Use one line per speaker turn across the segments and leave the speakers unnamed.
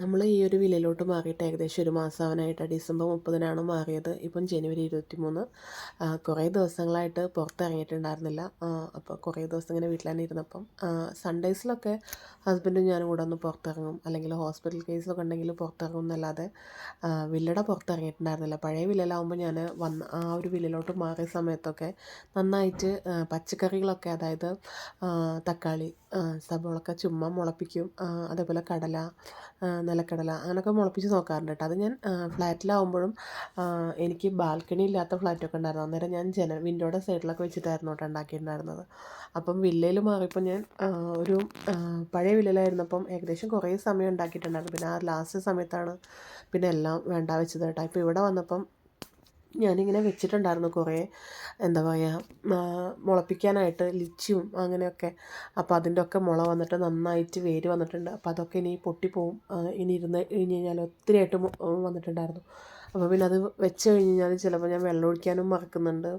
നമ്മൾ ഈ ഒരു വിലയിലോട്ട് മാറിയിട്ട് ഏകദേശം ഒരു മാസമാവാനായിട്ട് ഡിസംബർ മുപ്പതിനാണ് മാറിയത്. ഇപ്പം ജനുവരി ഇരുപത്തി മൂന്ന് കുറേ ദിവസങ്ങളായിട്ട് പുറത്തിറങ്ങിയിട്ടുണ്ടായിരുന്നില്ല. അപ്പോൾ കുറേ ദിവസം ഇങ്ങനെ വീട്ടിൽ തന്നെ ഇരുന്നപ്പം സൺഡേസിലൊക്കെ ഹസ്ബൻഡും ഞാനും കൂടെ ഒന്ന് പുറത്തിറങ്ങും. അല്ലെങ്കിൽ ഹോസ്പിറ്റൽ കേസിലൊക്കെ ഉണ്ടെങ്കിൽ പുറത്തിറങ്ങും എന്നല്ലാതെ വില്ലയുടെ പുറത്തിറങ്ങിയിട്ടുണ്ടായിരുന്നില്ല. പഴയ വില്ലയിലാവുമ്പോൾ ഞാൻ വന്ന ആ ഒരു വില്ലയിലോട്ട് മാറിയ സമയത്തൊക്കെ നന്നായിട്ട് പച്ചക്കറികളൊക്കെ അതായത് തക്കാളി സബോളൊക്കെ ചുമ്മാ മുളപ്പിക്കും. അതേപോലെ കടല നിലക്കടല അങ്ങനെയൊക്കെ മുളപ്പിച്ച് നോക്കാറുണ്ട് കേട്ടോ. അത് ഞാൻ ഫ്ലാറ്റിലാവുമ്പോഴും എനിക്ക് ബാൽക്കണി ഇല്ലാത്ത ഫ്ലാറ്റൊക്കെ ഉണ്ടായിരുന്നു. അന്നേരം ഞാൻ ജന വിൻഡോയുടെ സൈഡിലൊക്കെ വെച്ചിട്ടായിരുന്നു കേട്ടോ ഉണ്ടാക്കിയിട്ടുണ്ടായിരുന്നത്. അപ്പം വില്ലയിൽ മാറിയപ്പോൾ ഞാൻ ഒരു പഴയ വില്ലയിലായിരുന്നപ്പം ഏകദേശം കുറേ സമയം ഉണ്ടാക്കിയിട്ടുണ്ടായിരുന്നു. പിന്നെ ആ ലാസ്റ്റ് സമയത്താണ് പിന്നെ എല്ലാം വേണ്ട വെച്ചത് കേട്ടോ. ഇപ്പോൾ ഇവിടെ വന്നപ്പം ഞാനിങ്ങനെ വെച്ചിട്ടുണ്ടായിരുന്നു കുറേ എന്താ പറയുക മുളപ്പിക്കാനായിട്ട് ലിച്ചിയും അങ്ങനെയൊക്കെ. അപ്പോൾ അതിന്റെ ഒക്കെ മുള വന്നിട്ട് നന്നായിട്ട് വേര് വന്നിട്ടുണ്ട്. അപ്പോൾ അതൊക്കെ ഇനി പൊട്ടിപ്പോവും. ഇനി ഇരുന്ന് കഴിഞ്ഞ് കഴിഞ്ഞാൽ ഒത്തിരിയായിട്ട് വന്നിട്ടുണ്ടായിരുന്നു. അപ്പോൾ പിന്നെ അത് വെച്ച് കഴിഞ്ഞ് കഴിഞ്ഞാൽ ചിലപ്പോൾ ഞാൻ വെള്ളം ഒഴിക്കാനും മറക്കുന്നുണ്ട്.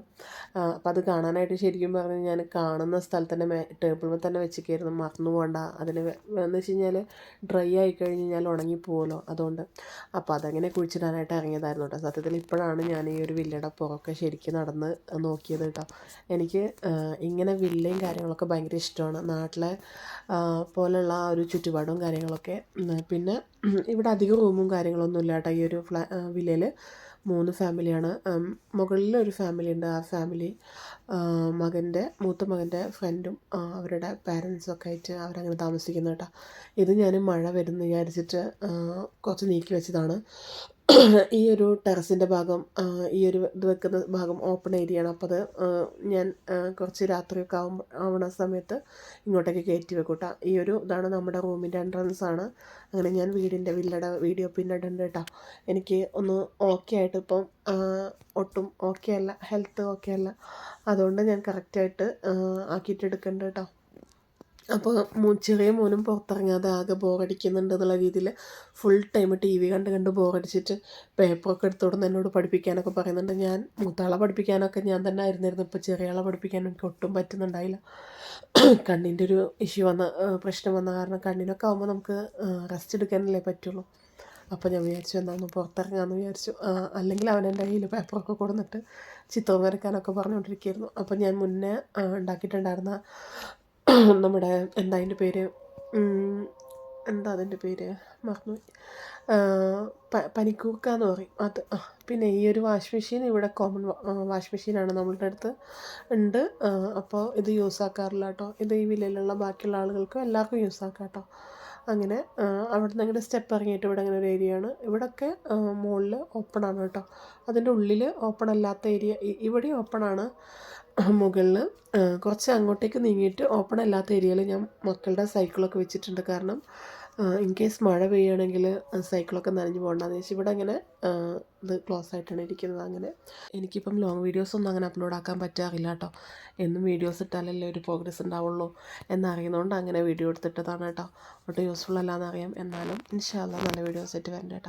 അപ്പോൾ അത് കാണാനായിട്ട് ശരിക്കും പറഞ്ഞാൽ ഞാൻ കാണുന്ന സ്ഥലത്ത് തന്നെ ടേബിളിൽ തന്നെ വെച്ചിരിക്കുകയായിരുന്നു മറന്നു പോകണ്ട അതിന് എന്ന് വെച്ച് കഴിഞ്ഞാൽ ഡ്രൈ ആയി കഴിഞ്ഞ് കഴിഞ്ഞാൽ ഉണങ്ങിപ്പോവുമല്ലോ അതുകൊണ്ട്. അപ്പോൾ അതങ്ങനെ കുഴിച്ചിടാനായിട്ട് ഇറങ്ങിയതായിരുന്നു കേട്ടോ. സത്യത്തിൽ ഇപ്പോഴാണ് ഞാൻ ഈ ഒരു വില്ലയുടെ പുറമൊക്കെ ശരിക്കും നടന്ന് നോക്കിയത് കേട്ടോ. എനിക്ക് ഇങ്ങനെ വില്ലയും കാര്യങ്ങളൊക്കെ ഭയങ്കര ഇഷ്ടമാണ്. നാട്ടിലെ പോലെയുള്ള ആ ഒരു ചുറ്റുപാടും കാര്യങ്ങളൊക്കെ. പിന്നെ ഇവിടെ അധികം റൂമും കാര്യങ്ങളൊന്നും ഇല്ല കേട്ടോ ഈ ഒരു ഫ്ലാ വില്ലയിൽ മൂന്ന് ഫാമിലിയാണ്. മുകളിൽ ഒരു ഫാമിലി ഉണ്ട്. ആ ഫാമിലി മകന്റെ മൂത്ത മകന്റെ ഫ്രണ്ടും അവരുടെ പാരൻസും ഒക്കെ ആയിട്ട് അവരങ്ങനെ താമസിക്കുന്നു കേട്ടോ. ഇത് ഞാൻ മഴ വരുമെന്ന് വിചാരിച്ചിട്ട് കുറച്ച് നീക്കി വെച്ചതാണ്. ഈ ഒരു ടെറസിന്റെ ഭാഗം ഈ ഒരു ഇത് വെക്കുന്ന ഭാഗം ഓപ്പൺ ഏരിയയാണ് അപ്പോൾ അത് ഞാൻ കുറച്ച് രാത്രിയൊക്കെ ആവുമ്പോൾ ആവണ സമയത്ത് ഇങ്ങോട്ടേക്ക് കയറ്റി വെക്കും കേട്ടോ ഈ ഒരു ഇതാണ് നമ്മുടെ റൂമിന്റെ എൻട്രൻസ് ആണ്. അങ്ങനെ ഞാൻ വീടിന്റെ വില്ലയുടെ വീഡിയോ പിന്നെ ഇടുന്നുണ്ട് കേട്ടോ എനിക്ക് ഒന്ന് ഓക്കെ ആയിട്ട് ഇപ്പം ഒട്ടും ഓക്കെ അല്ല ഹെൽത്ത് ഓക്കെ അല്ല. അതുകൊണ്ട് ഞാൻ കറക്റ്റായിട്ട് ആക്കിയിട്ട് എടുക്കുന്നുണ്ട് കേട്ടോ അപ്പോൾ ചെറിയ മോനും പുറത്തിറങ്ങാതെ ആകെ ബോറടിക്കുന്നുണ്ട് എന്നുള്ള രീതിയിൽ ഫുൾ ടൈം ടി വി കണ്ട് കണ്ട് ബോറടിച്ചിട്ട് പേപ്പറൊക്കെ എടുത്തോടുന്ന് എന്നോട് പഠിപ്പിക്കാനൊക്കെ പറയുന്നുണ്ട്. ഞാൻ മൂത്താളെ പഠിപ്പിക്കാനൊക്കെ ഞാൻ തന്നെ ആയിരുന്നിരുന്നു ഇപ്പോൾ ചെറിയ ആളെ പഠിപ്പിക്കാൻ എനിക്ക് ഒട്ടും പറ്റുന്നുണ്ടായില്ല. കണ്ണിന്റെ ഒരു ഇഷ്യൂ വന്ന പ്രശ്നം വന്ന കാരണം കണ്ണിനൊക്കെ ആകുമ്പോൾ നമുക്ക് റെസ്റ്റ് എടുക്കാനല്ലേ പറ്റുള്ളൂ. അപ്പോൾ ഞാൻ വിചാരിച്ചു എന്നാന്ന് പുറത്തിറങ്ങാമെന്ന് വിചാരിച്ചു. അല്ലെങ്കിൽ അവൻ എന്റെ കയ്യിൽ പേപ്പറൊക്കെ കൊടുന്നിട്ട് ചിത്രം വരയ്ക്കാനൊക്കെ പറഞ്ഞുകൊണ്ടിരിക്കുകയായിരുന്നു. അപ്പോൾ ഞാൻ മുന്നേ ഉണ്ടാക്കിയിട്ടുണ്ടായിരുന്ന നമ്മുടെ എന്താ അതിന്റെ പേര്? എന്താ അതിന്റെ പേര്? മറന്നുപോയി പനിക്കൂക്ക എന്ന് പറയും. അത് പിന്നെ ഈ ഒരു വാഷ് മെഷീൻ ഇവിടെ കോമൺ വാഷ് മെഷീനാണ് നമ്മളുടെ അടുത്ത്. ഉണ്ട്. അപ്പോൾ ഇത് യൂസ് ആക്കാറില്ല കേട്ടോ. ഇത് ഈ വില്ലയിലുള്ള ബാക്കിയുള്ള ആളുകൾക്കും എല്ലാവർക്കും യൂസ് ആക്കാം കേട്ടോ. അങ്ങനെ അവിടെ നിന്ന് അങ്ങനെ സ്റ്റെപ്പ് ഇറങ്ങിയിട്ട് ഇവിടെ അങ്ങനെ ഒരു ഏരിയ ആണ്. ഇവിടെയൊക്കെ മുകളിൽ ഓപ്പൺ ആണ് കേട്ടോ. അതിന്റെ ഉള്ളിൽ ഓപ്പൺ അല്ലാത്ത ഏരിയ ഇവിടെ ഓപ്പൺ ആണ്. മുകളിൽ കുറച്ച് അങ്ങോട്ടേക്ക് നീങ്ങിയിട്ട് ഓപ്പൺ അല്ലാത്ത ഏരിയയിൽ ഞാൻ മക്കളുടെ സൈക്കിളൊക്കെ വെച്ചിട്ടുണ്ട്. കാരണം ഇൻ കേസ് മഴ പെയ്യുകയാണെങ്കിൽ സൈക്കിളൊക്കെ നനഞ്ഞു പോകണ്ടെന്ന് വെച്ചാൽ ഇവിടെ അങ്ങനെ ഇത് ക്ലോസ് ആയിട്ടാണ് ഇരിക്കുന്നത് അങ്ങനെ. എനിക്കിപ്പം ലോങ് വീഡിയോസൊന്നും അങ്ങനെ അപ്ലോഡ് ആക്കാൻ പറ്റാറില്ല കേട്ടോ എന്നും വീഡിയോസ് ഇട്ടാലല്ലേ ഒരു പ്രോഗ്രസ് ഉണ്ടാവുള്ളൂ എന്നറിയുന്നതുകൊണ്ട് അങ്ങനെ വീഡിയോ എടുത്തിട്ടതാണ് കേട്ടോ ഒട്ടും യൂസ്ഫുൾ അല്ലാന്നറിയാം എന്നാലും ഇൻഷാല്ല നല്ല വീഡിയോസ് ആയിട്ട് വരണ്ട കേട്ടോ